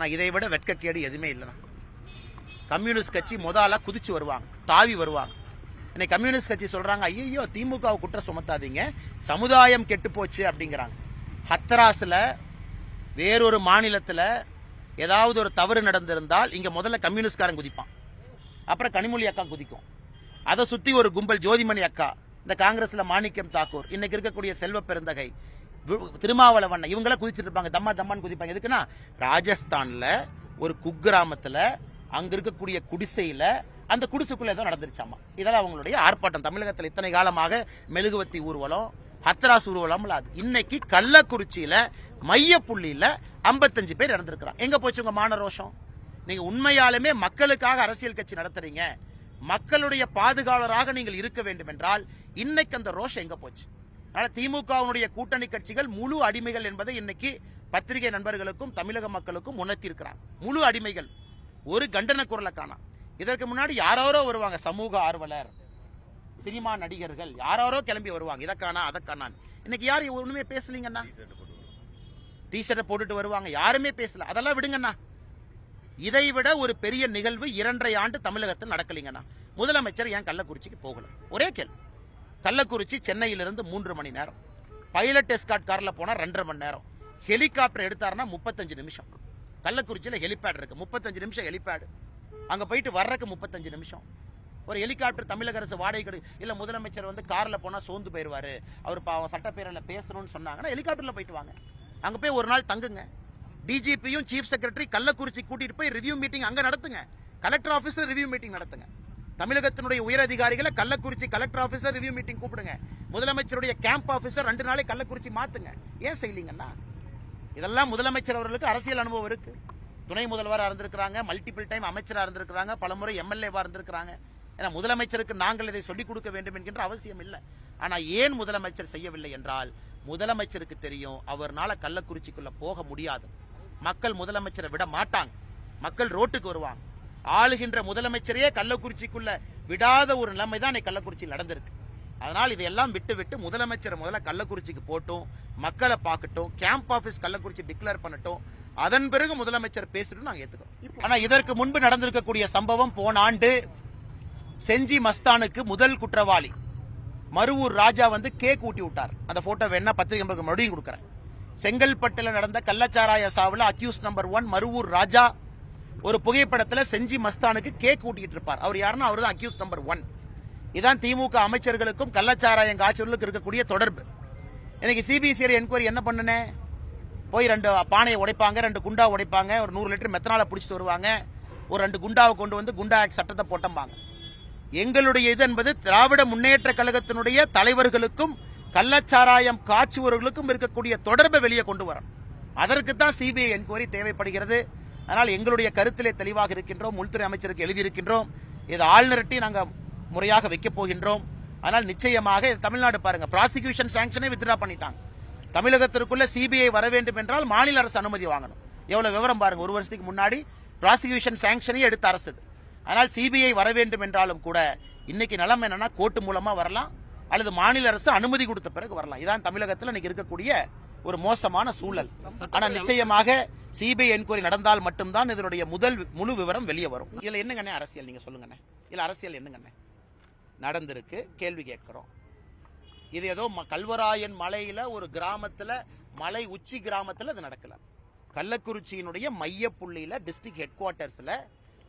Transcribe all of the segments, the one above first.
ஆனால் இதை விட வெட்கக்கேடு எதுவுமே இல்லைண்ணா. கம்யூனிஸ்ட் கட்சி முதல்ல குதிச்சு வருவாங்க தாவி வருவாங்க. இன்னைக்கு கம்யூனிஸ்ட் கட்சி சொல்றாங்க ஐயோ திமுக குற்றம் சுமத்தாதீங்க சமுதாயம் கெட்டு போச்சு அப்படிங்கிறாங்க. ஹத்ராஸில் வேறொரு மாநிலத்துல ஏதாவது ஒரு தவறு நடந்திருந்தால் இங்க முதல்ல கம்யூனிஸ்ட்காரன் குதிப்பான். அப்புறம் கனிமொழி அக்கா குதிக்கும். அதை சுத்தி ஒரு கும்பல் ஜோதிமணி அக்கா இந்த காங்கிரஸ்ல மாணிக்கம் தாக்கூர் இன்னைக்கு இருக்கக்கூடிய செல்வ பெருந்தகை திருமாவளவன் இவங்கள குதிச்சிட்டு இருப்பாங்க. தம்மா தம்மான்னு குதிப்பாங்க. எதுக்குன்னா ராஜஸ்தான்ல ஒரு குக்கிராமத்துல அங்க இருக்கக்கூடிய குடிசையில அந்த குடிசைக்குள்ள ஏதோ நடந்துருச்சாமா. இதெல்லாம் அவங்களுடைய ஆர்ப்பாட்டம். தமிழகத்தில் இத்தனை காலமாக மெழுகுவத்தி ஊர்வலம் ஹத்ராஸ் ஊர்வலம் அது. இன்னைக்கு கள்ளக்குறிச்சியில மையப்புள்ளியில 55 பேர் இறந்திருக்கிறாங்க. எங்க போச்சு உங்க மான ரோஷம்? நீங்க உண்மையாலுமே மக்களுக்காக அரசியல் கட்சி நடத்துறீங்க. மக்களுடைய பாதுகாவலராக நீங்கள் இருக்க வேண்டும் என்றால் இன்னைக்கு அந்த ரோஷம் எங்க போச்சு? அதனால திமுகவினுடைய கூட்டணி கட்சிகள் முழு அடிமைகள் என்பதை இன்னைக்கு பத்திரிகை நண்பர்களுக்கும் தமிழக மக்களுக்கும் உணர்த்தி இருக்கிறாங்க முழு அடிமைகள். ஒரு கண்டன குரலை காணாம். இதற்கு முன்னாடி யாரோரோ வருவாங்க. சமூக ஆர்வலர் சினிமா நடிகர்கள். யாரோரோ கிளம்பி வருவாங்க. இதற்கானா அதற்கானான் இன்னைக்கு யார் ஒண்ணுமே பேசலீங்கண்ணா? டிஷர்ட்டை போட்டுட்டு வருவாங்க. யாருமே பேசல. அதெல்லாம் விடுங்கண்ணா. இதை விட ஒரு பெரிய நிகழ்வு இரண்டரை ஆண்டு தமிழகத்தில் நடக்கலைங்கண்ணா. முதலமைச்சர் ஏன் கள்ளக்குறிச்சிக்கு போகல? ஒரே கேள்வி. கள்ளக்குறிச்சி சென்னையிலிருந்து மூன்று மணி நேரம். பைலட் எஸ்காட் காரில் போனால் ரெண்டரை மணி நேரம். ஹெலிகாப்டர் எடுத்தாருன்னா முப்பத்தஞ்சு நிமிஷம். கள்ளக்குறிச்சியில் ஹெலிபேட் இருக்குது முப்பத்தஞ்சு நிமிஷம் ஹெலிபேடு அங்கே போயிட்டு வர்றதுக்கு முப்பத்தஞ்சு நிமிஷம். ஒரு ஹெலிகாப்டர் தமிழக அரசு வாடகை இல்லை முதலமைச்சர் வந்து காரில் போனால் சோர்ந்து போயிடுவார் அவர் பாவம் சட்டப்பேரவையில் பேசணும்னு சொன்னாங்கன்னா ஹெலிகாப்டரில் போயிட்டு வாங்க. அங்கே போய் ஒரு நாள் தங்குங்க. டிஜிபியும் சீஃப் செக்ரட்டரி கள்ளக்குறிச்சி கூட்டிட்டு போய் ரிவ்யூ மீட்டிங் அங்கே நடத்துங்க. கலெக்டர் ஆஃபீஸில் ரிவ்யூ மீட்டிங் நடத்துங்க. தமிழகத்தினுடைய உயர் அதிகாரிகளை கள்ளக்குறிச்சி கலெக்டர் ஆபீஸ்ல ரிவ்யூ மீட்டிங் கூப்பிடுங்க. முதலமைச்சருடைய கேம்ப் ஆஃபீஸர் ரெண்டு நாளை கள்ளக்குறிச்சி மாத்துங்க. ஏன் செய்யலீங்கன்னா? இதெல்லாம் முதலமைச்சர் அவர்களுக்கு அரசியல் அனுபவம் இருக்கு. துணை முதல்வராக இருந்திருக்கிறாங்க மல்டிபிள் டைம் அமைச்சராக இருந்திருக்கிறாங்க பலமுறை எம்எல்ஏவாக இருந்திருக்கிறாங்க. ஏன்னா முதலமைச்சருக்கு நாங்கள் இதை சொல்லிக் கொடுக்க வேண்டும் என்கின்ற அவசியம் இல்லை. ஆனால் ஏன் முதலமைச்சர் செய்யவில்லை என்றால் முதலமைச்சருக்கு தெரியும் அவர்னால கள்ளக்குறிச்சிக்குள்ள போக முடியாது. மக்கள் முதலமைச்சரை விட மாட்டாங்க. மக்கள் ரோட்டுக்கு வருவாங்க. ஆளுகின்ற முதலமைச்சரையே கள்ளக்குறிச்சிக்குள்ள விடாத ஒரு நிலைமை தான் இன்னைக்கு கள்ளக்குறிச்சியில் நடந்திருக்கு. அதனால் இதையெல்லாம் விட்டு விட்டு முதலமைச்சர் முதல்ல கள்ளக்குறிச்சிக்கு போட்டும் மக்களை பார்க்கட்டும் கேம்ப் ஆபீஸ் கள்ளக்குறிச்சி டிக்ளேர் பண்ணட்டும் அதன் பிறகு முதலமைச்சர் பேசட்டும் நாங்க ஏத்துக்கிறோம். ஆனா இதற்கு முன்பு நடந்திருக்கக்கூடிய சம்பவம் போன ஆண்டு செஞ்சி மஸ்தானுக்கு முதல் குற்றவாளி மருவூர் ராஜா வந்து கேக் ஊட்டி விட்டார். அந்த போட்டோ வேணா பத்திரிகை நம்பருக்கு மறுபடியும் கொடுக்குறேன். செங்கல்பட்டில் நடந்த கள்ளச்சாராய சாவுல accused number one Maruvur Raja ஒரு புகைப்படத்தில் செஞ்சி மஸ்தானுக்கு கேக் ஊட்டிட்டு இருப்பார். அவர் யாருன்னா அவர் தான் அக்யூஸ் நம்பர் ஒன் இதான் திமுக அமைச்சர்களுக்கும் கள்ளச்சாராயம் காய்ச்சலுக்கும் இருக்கக்கூடிய தொடர்பு. இன்னைக்கு சிபிசிஐடி என்கொயரி என்ன பண்ணுனேன் போய் ரெண்டு பானையை உடைப்பாங்க ரெண்டு குண்டா உடைப்பாங்க ஒரு நூறு லிட்டர் மெத்தனால பிடிச்சிட்டு வருவாங்க. ஒரு ரெண்டு குண்டாவை கொண்டு வந்து குண்டா ஆக்ட் சட்டத்தை போட்டம்பாங்க. எங்களுடைய இது என்பது திராவிட முன்னேற்ற கழகத்தினுடைய தலைவர்களுக்கும் கள்ளச்சாராயம் காய்ச்சுவர்களுக்கும் இருக்கக்கூடிய தொடர்பை வெளியே கொண்டு வரும் அதற்கு தான் சிபிஐ என்கொயரி தேவைப்படுகிறது. அதனால் எங்களுடைய கருத்திலே தெளிவாக இருக்கின்றோம் உள்துறை அமைச்சருக்கு எழுதியிருக்கின்றோம். இது ஆளுநர்ட்டி நாங்கள் முறையாக வைக்கப் போகின்றோம். ஆனால் நிச்சயமாக இது தமிழ்நாடு பாருங்க ப்ராசிக்யூஷன் சாங்ஷனே வித்ட்ரா பண்ணிட்டாங்க. தமிழகத்திற்குள்ள சிபிஐ வர வேண்டும் என்றால் மாநில அரசு அனுமதி வாங்கணும். எவ்வளவு விவரம் பாருங்க ஒரு வருஷத்துக்கு முன்னாடி ப்ராசிக்யூஷன் சாங்ஷனே எடுத்த அரசு ஆனால் சிபிஐ வர வேண்டும் என்றாலும் கூட இன்னைக்கு நிலம் என்னன்னா கோர்ட்டு மூலமா வரலாம் அல்லது மாநில அரசு அனுமதி கொடுத்த பிறகு வரலாம். இதான் தமிழகத்தில் இன்னைக்கு இருக்கக்கூடிய ஒரு மோசமான சூழல். ஆனா நிச்சயமாக சிபிஐ என்கொயரி நடந்தால் மட்டும்தான் இதனுடைய முதல் முழு விவரம் வெளியே வரும். இதுல என்னங்கண்ணே அரசியல் நீங்க சொல்லுங்கண்ணே? இதுல அரசியல் என்னங்கண்ணே? நடந்திருக்கு கேள்வி கேட்கிறோம். இது ஏதோ ம- கல்வராயன் மலையில ஒரு கிராமத்துல மலை உச்சி கிராமத்துல இது நடக்கல. கள்ளக்குறிச்சியினுடைய மையப்புள்ளியில டிஸ்ட்ரிக்ட் ஹெட் குவார்ட்டர்ஸ்ல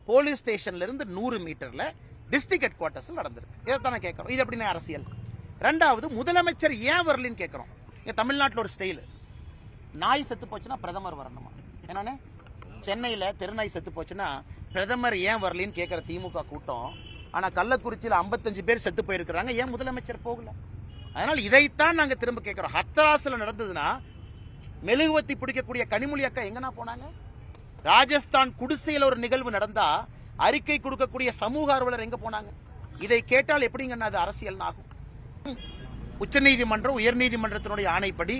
போலீஸ் ஸ்டேஷன்ல இருந்து நூறு மீட்டர்ல டிஸ்ட்ரிக்ட் ஹெட் குவார்ட்டர்ஸ்ல நடந்திருக்கு. இதைத்தானே கேட்கறோம். இது எப்படின்னா அரசியல்? ரெண்டாவது முதலமைச்சர் ஏன் வரலன்னு கேட்கறோம். இங்கே தமிழ்நாட்டில் ஒரு ஸ்டைல் நாய் செத்து போச்சுன்னா பிரதமர் வரணுமா? என்னன்னு? சென்னையில் தெருநாய் செத்து போச்சுன்னா பிரதமர் ஏன் வரலன்னு கேட்குற திமுக கூட்டம். ஆனால் கள்ளக்குறிச்சியில் ஐம்பத்தஞ்சு பேர் செத்து போயிருக்கிறாங்க. ஏன் முதலமைச்சர் போகல? அதனால் இதைத்தான் நாங்கள் திரும்ப கேட்குறோம் ஹத்தராசில் நடந்ததுன்னா மெழுகுவத்தி பிடிக்கக்கூடிய கனிமொழி அக்கா எங்கன்னா போனாங்க? ராஜஸ்தான் குடிசையில் ஒரு நிகழ்வு நடந்தா அறிக்கை கொடுக்கக்கூடிய சமூக ஆர்வலர் எங்க போனாங்க? இதை கேட்டால் எப்படிங்கண்ணா அது அரசியல் ஆகும்? உச்சநீதிமன்றம் உயர்நீதிமன்றத்தினுடைய ஆணைப்படி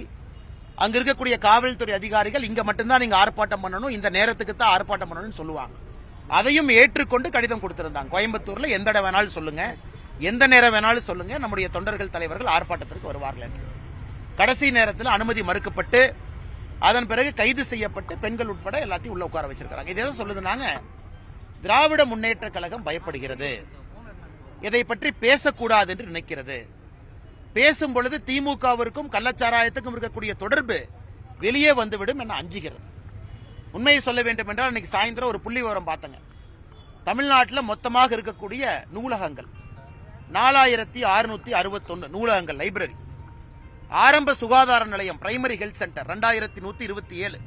அங்கே இருக்கக்கூடிய காவல்துறை அதிகாரிகள் இங்கே மட்டும்தான் நீங்கள் ஆர்ப்பாட்டம் பண்ணணும் இந்த நேரத்துக்கு தான் ஆர்ப்பாட்டம் பண்ணணும்னு சொல்லுவாங்க. அதையும் ஏற்றுக்கொண்டு கடிதம் கொடுத்துருந்தாங்க. கோயம்புத்தூரில் எந்த இடம் வேணாலும் சொல்லுங்கள் எந்த நேரம் வேணாலும் சொல்லுங்கள் நம்முடைய தொண்டர்கள் தலைவர்கள் ஆர்ப்பாட்டத்திற்கு வருவார்கள் என்று. கடைசி நேரத்தில் அனுமதி மறுக்கப்பட்டு அதன் பிறகு கைது செய்யப்பட்டு பெண்கள் உட்பட எல்லாத்தையும் உள்ள உட்கார வச்சிருக்காங்க இதை சொல்லுதுனாங்க? திராவிட முன்னேற்ற கழகம் பயப்படுகிறது. இதை பற்றி பேசக்கூடாது என்று நினைக்கிறது. பேசும் பொழுது திமுகவிற்கும் கள்ளச்சாராயத்துக்கும் இருக்கக்கூடிய தொடர்பு வெளியே வந்துவிடும் என அஞ்சுகிறது. உண்மையை சொல்ல வேண்டும் என்றால் இன்னைக்கு சாயந்தரம் ஒரு புள்ளி விவரம் பார்த்தங்க. தமிழ்நாட்டில் மொத்தமாக இருக்கக்கூடிய நூலகங்கள் நாலாயிரத்தி அறுநூத்தி அறுபத்தொன்று நூலகங்கள் லைப்ரரி. ஆரம்ப சுகாதார நிலையம் பிரைமரி ஹெல்த் சென்டர் ரெண்டாயிரத்தி நூற்றி இருபத்தி ஏழு.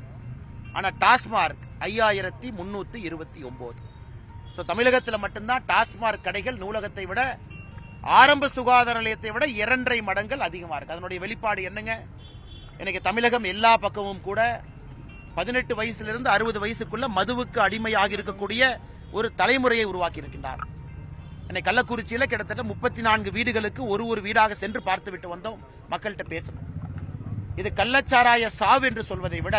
ஆனால் டாஸ்மார்க் ஐயாயிரத்தி முந்நூற்றி இருபத்தி ஒம்பது. ஸோ தமிழகத்தில் மட்டும்தான் டாஸ்மார்க் கடைகள் நூலகத்தை விட ஆரம்ப சுகாதார நிலையத்தை விட இரண்டரை மடங்கள் அதிகமாக இருக்குது அதனுடைய வெளிப்பாடு என்னங்க? இன்னைக்கு தமிழகம் எல்லா பக்கமும் கூட பதினெட்டு வயசுலேருந்து அறுபது வயசுக்குள்ள மதுவுக்கு அடிமையாக இருக்கக்கூடிய ஒரு தலைமுறையை உருவாக்கி இருக்கின்றார் இன்னைக்கு கள்ளக்குறிச்சியில் கிட்டத்தட்ட முப்பத்தி நான்கு வீடுகளுக்கு ஒரு ஒரு வீடாக சென்று பார்த்துவிட்டு வந்தோம். மக்கள்கிட்ட பேசணும். இது கள்ளச்சாராய சாவு என்று சொல்வதை விட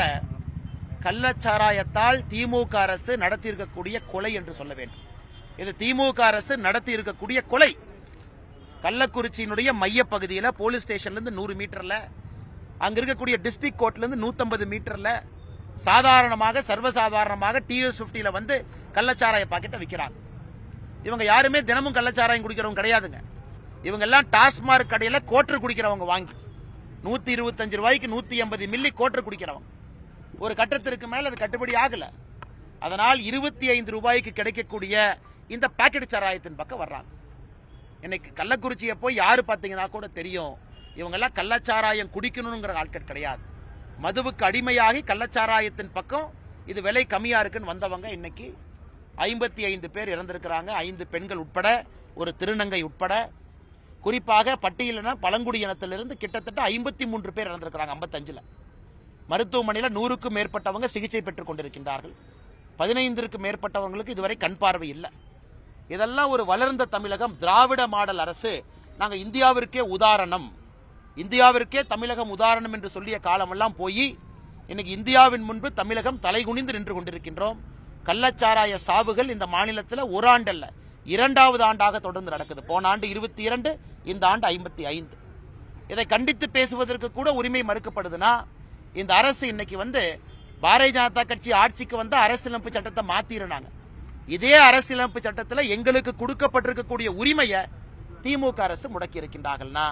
கள்ளச்சாராயத்தால் திமுக அரசு நடத்தியிருக்கக்கூடிய கொலை என்று சொல்ல வேண்டும். இது திமுக அரசு நடத்தி இருக்கக்கூடிய கொலை. கள்ளக்குறிச்சியினுடைய மையப்பகுதியில் போலீஸ் ஸ்டேஷன்லேருந்து நூறு மீட்டரில் அங்கே இருக்கக்கூடிய டிஸ்ட்ரிக்ட் கோர்ட்லேருந்து நூற்றம்பது மீட்டரில் சாதாரணமாக சர்வசாதாரணமாக டிஎஸ் ஃபிஃப்டியில் வந்து கள்ளச்சாராய பாக்கெட்டை விற்கிறாங்க இவங்க யாருமே தினமும் கள்ளச்சாராயம் குடிக்கிறவங்க கிடையாதுங்க. இவங்க எல்லாம் டாஸ்மார்க் கடையில் கோட்டர் குடிக்கிறவங்க வாங்கி நூற்றி இருபத்தஞ்சு ரூபாய்க்கு நூற்றி எண்பது மில்லி கோட்டர் குடிக்கிறவங்க. ஒரு கட்டத்திற்கு மேலே அது கட்டுப்படி ஆகலை. அதனால் இருபத்தி ஐந்து ரூபாய்க்கு கிடைக்கக்கூடிய இந்த பாக்கெட் சாராயத்தின் பக்கம் வர்றாங்க. இன்னைக்கு கள்ளக்குறிச்சியை போய் யார் பார்த்தீங்கன்னா கூட தெரியும். இவங்கெல்லாம் கள்ளச்சாராயம் குடிக்கணுங்கிற ஆட்கள் கிடையாது. மதுவுக்கு அடிமையாகி கள்ளச்சாராயத்தின் பக்கம் இது விலை கம்மியாக இருக்குன்னு வந்தவங்க இன்னைக்கு ஐம்பத்தி ஐந்து பேர் இறந்திருக்கிறாங்க. ஐந்து பெண்கள் உட்பட ஒரு திருநங்கை உட்பட. குறிப்பாக பட்டியலின பழங்குடி இனத்திலிருந்து கிட்டத்தட்ட ஐம்பத்தி மூன்று பேர் இறந்திருக்கிறாங்க ஐம்பத்தஞ்சில். மருத்துவமனையில் நூறுக்கும் மேற்பட்டவங்க சிகிச்சை பெற்றுக் கொண்டிருக்கின்றார்கள். பதினைந்திற்கும் மேற்பட்டவங்களுக்கு இதுவரை கண் பார்வை இல்லை. இதெல்லாம் ஒரு வளர்ந்த தமிழகம் திராவிட மாடல் அரசு. நாங்கள் இந்தியாவிற்கே உதாரணம். இந்தியாவிற்கே தமிழகம் உதாரணம் என்று சொல்லிய காலமெல்லாம் போய் இன்னைக்கு இந்தியாவின் முன்பு தமிழகம் தலைகுனிந்து நின்று கொண்டிருக்கின்றோம். கள்ளச்சாராய சாவுகள் இந்த மாநிலத்தில் ஒரு ஆண்டல்ல. இரண்டாவது ஆண்டாக தொடர்ந்து நடக்குது. போன ஆண்டு இருபத்தி இரண்டு இந்த ஆண்டு ஐம்பத்தி ஐந்து. இதை கண்டித்து பேசுவதற்கு கூட உரிமை மறுக்கப்படுதுன்னா இந்த அரசு இன்னைக்கு வந்து பாரதிய ஜனதா கட்சி ஆட்சிக்கு வந்து அரசியலமைப்பு சட்டத்தை மாத்திடுறாங்க இதே அரசியலமைப்பு சட்டத்தில் எங்களுக்கு கொடுக்கப்பட்டிருக்கக்கூடிய உரிமையை திமுக அரசு முடக்கி இருக்கின்றார்கள்னா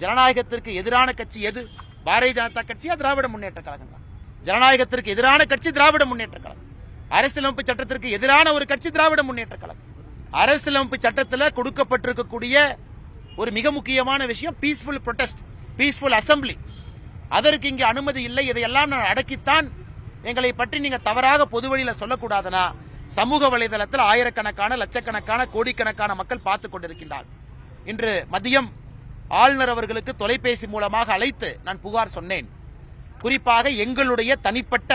ஜனநாயகத்திற்கு எதிரான கட்சி எது? பாரதிய ஜனதா கட்சியா திராவிட முன்னேற்ற கழகம் தான் ஜனநாயகத்திற்கு எதிரான கட்சி திராவிட முன்னேற்ற கழகம். அரசியலமைப்பு சட்டத்திற்கு எதிரான ஒரு கட்சி திராவிட முன்னேற்ற கழகம். அரசியலமைப்பு சட்டத்தில் கொடுக்கப்பட்டிருக்கக்கூடிய ஒரு மிக முக்கியமான விஷயம் பீஸ்ஃபுல் ப்ரொடெஸ்ட் பீஸ்ஃபுல் அசம்பிளி அதற்கு இங்கே அனுமதி இல்லை. இதையெல்லாம் நான் அடக்கித்தான் எங்களை பற்றி நீங்கள் தவறாக பொது வழியில் சொல்லக்கூடாதுனா சமூக வலைதளத்தில் ஆயிரக்கணக்கான லட்சக்கணக்கான கோடிக்கணக்கான மக்கள் பார்த்து கொண்டிருக்கின்றார் இன்று மதியம் ஆளுநர் அவர்களுக்கு தொலைபேசி மூலமாக அழைத்து நான் புகார் சொன்னேன். குறிப்பாக எங்களுடைய தனிப்பட்ட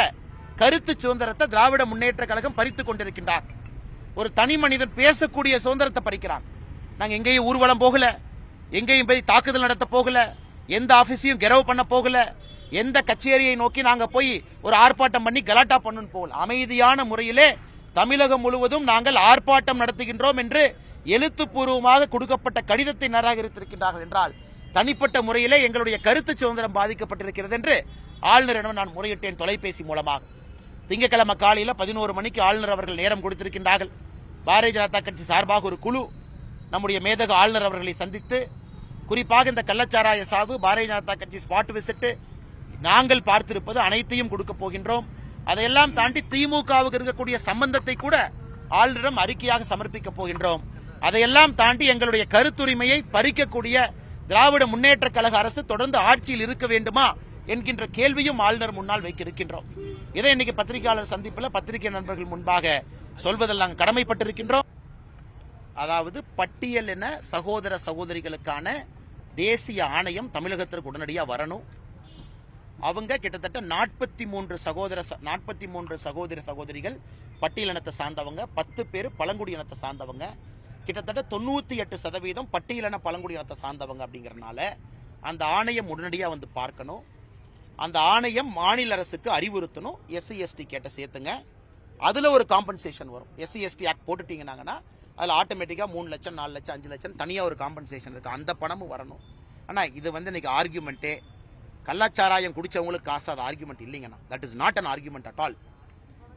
கருத்து சுதந்திரத்தை திராவிட முன்னேற்ற கழகம் பறித்துக் கொண்டிருக்கின்றார். ஒரு தனி மனிதன் பேசக்கூடிய சுதந்திரத்தை பறிக்கிறான். நாங்கள் எங்கேயும் ஊர்வலம் போகல எங்கேயும் போய் தாக்குதல் நடத்த போகல எந்த ஆபீஸையும் கெரவு பண்ண போகல எந்த கச்சேரியை நோக்கி நாங்கள் போய் ஒரு ஆர்ப்பாட்டம் பண்ணி கலாட்டா பண்ணுன்னு போகல. அமைதியான முறையிலே தமிழகம் முழுவதும் நாங்கள் ஆர்ப்பாட்டம் நடத்துகின்றோம் என்று எழுத்துப்பூர்வமாக கொடுக்கப்பட்ட கடிதத்தை நிராகரித்திருக்கின்றார்கள் என்றால் தனிப்பட்ட முறையிலே எங்களுடைய கருத்து சுதந்திரம் பாதிக்கப்பட்டிருக்கிறது என்று ஆளுநரிடம் நான் முறையிட்டேன் தொலைபேசி மூலமாக. திங்கட்கிழமை காலையில் பதினோரு மணிக்கு ஆளுநர் அவர்கள் நேரம் கொடுத்திருக்கின்றார்கள். பாரதிய ஜனதா கட்சி சார்பாக ஒரு குழு நம்முடைய மேதக ஆளுநர் அவர்களை சந்தித்து குறிப்பாக இந்த கள்ளச்சாராய சாவு பாரதிய ஜனதா கட்சி ஸ்பாட் விசிட்டு நாங்கள் பார்த்திருப்பது அனைத்தையும் கொடுக்க போகின்றோம். அதையெல்லாம் தாண்டி திமுகவுக்கு இருக்கக்கூடிய சம்பந்தத்தை கூட ஆளுநரிடம் அறிக்கையாக சமர்ப்பிக்க போகின்றோம். அதையெல்லாம் தாண்டி எங்களுடைய கருத்துரிமையை பறிக்கக்கூடிய திராவிட முன்னேற்ற கழக அரசு தொடர்ந்து ஆட்சியில் இருக்க வேண்டுமா என்கின்ற கேள்வியும் ஆளுநர் முன்னால் வைக்க இருக்கின்றோம் இதை இன்னைக்கு பத்திரிகையாளர் சந்திப்பில் பத்திரிகை நண்பர்கள் முன்பாக சொல்வதில் நாங்கள் கடமைப்பட்டிருக்கின்றோம். அதாவது பட்டியல் என சகோதர சகோதரிகளுக்கான தேசிய ஆணையம் தமிழகத்திற்கு உடனடியாக வரணும். அவங்க கிட்டத்தட்ட நாற்பத்தி மூன்று சகோதர நாற்பத்தி மூன்று சகோதர சகோதரிகள் பட்டியலினத்தை சார்ந்தவங்க பத்து பேர் பழங்குடியினத்தை சார்ந்தவங்க கிட்டத்தட்ட தொண்ணூற்றி எட்டு சதவீதம் பட்டியலின பழங்குடியினத்தை சார்ந்தவங்க அப்படிங்கிறனால அந்த ஆணையம் உடனடியாக வந்து பார்க்கணும். அந்த ஆணையம் மாநில அரசுக்கு அறிவுறுத்தணும். எஸ்சி எஸ்டி கேட்ட சேர்த்துங்க. அதில் ஒரு காம்பன்சேஷன் வரும். எஸ்சி எஸ்டி ஆக்ட் போட்டுட்டீங்கன்னாங்கன்னா அதில் ஆட்டோமேட்டிக்காக மூணு லட்சம் நாலு லட்சம் அஞ்சு லட்சம் தனியாக ஒரு காம்பன்சேஷன் இருக்குது அந்த பணமும் வரணும். ஆனால் இது வந்து இன்றைக்கி ஆர்கியூமெண்ட்டே கள்ளச்சாராயம் குடித்தவங்களுக்கு காசு அது ஆர்குமெண்ட் இல்லைங்கண்ணா. That is not an argument at all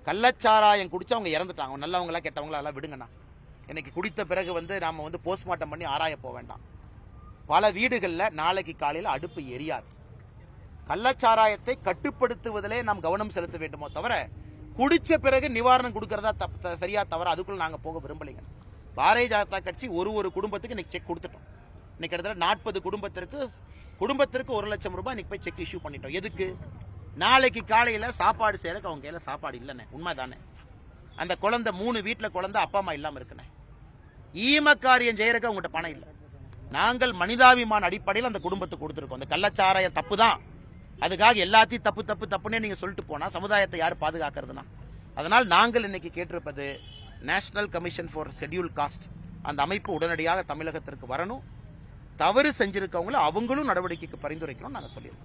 கள்ளச்சாராயம் குடிச்சவங்க இறந்துட்டாங்க. அவங்க நல்லவங்களா கெட்டவங்களா அதெல்லாம் விடுங்கண்ணா. இன்னைக்கு குடித்த பிறகு வந்து நாம வந்து போஸ்ட்மார்ட்டம் பண்ணி ஆராய போக வேண்டாம். பல வீடுகளில் நாளைக்கு காலையில் அடுப்பு எரியாது. கள்ளச்சாராயத்தை கட்டுப்படுத்துவதிலே நாம் கவனம் செலுத்த வேண்டுமோ தவிர குடித்த பிறகு நிவாரணம் கொடுக்கறதா தப் த- சரியா தவிர அதுக்குள்ள நாங்கள் போக விரும்பலைங்க பாரதிய ஜனதா கட்சி ஒரு ஒரு குடும்பத்துக்கு இன்னைக்கு செக் கொடுத்துட்டோம். இன்னைக்கு கிட்டத்தட்ட நாற்பது குடும்பத்திற்கு குடும்பத்திற்கு ஒரு லட்சம் ரூபாய் இன்னைக்கு போய் செக் இஷ்யூ பண்ணிட்டோம். எதுக்கு? நாளைக்கு காலையில் சாப்பாடு செய்யறதுக்கு அவங்க கையில் சாப்பாடு இல்லைண்ணே. உண்மைதானே. அந்த குழந்தை மூணு வீட்டில் குழந்தை அப்பா அம்மா இல்லாமல் இருக்குண்ணே. ஈமக்காரியம் காரியம் செய்யறதுக்கு அவங்ககிட்ட பணம் இல்லை. நாங்கள் மனிதாபிமான அடிப்படையில் அந்த குடும்பத்துக்கு கொடுத்துருக்கோம். அந்த கள்ளச்சாராயம் தப்பு தான். அதுக்காக எல்லாத்தையும் தப்பு தப்பு தப்புன்னே நீங்கள் சொல்லிட்டு போனால் சமுதாயத்தை யார் பாதுகாக்கிறதுனா? அதனால் நாங்கள் இன்னைக்கு கேட்டிருப்பது national commission for schedule caste அந்த அமைப்பு உடனடியாக தமிழகத்திற்கு வரணும். தவறு செஞ்சிருக்கவங்கள அவங்களும் நடவடிக்கைக்கு பரிந்துரைக்கணும்னு நாங்கள் சொல்லியிருக்கோம்.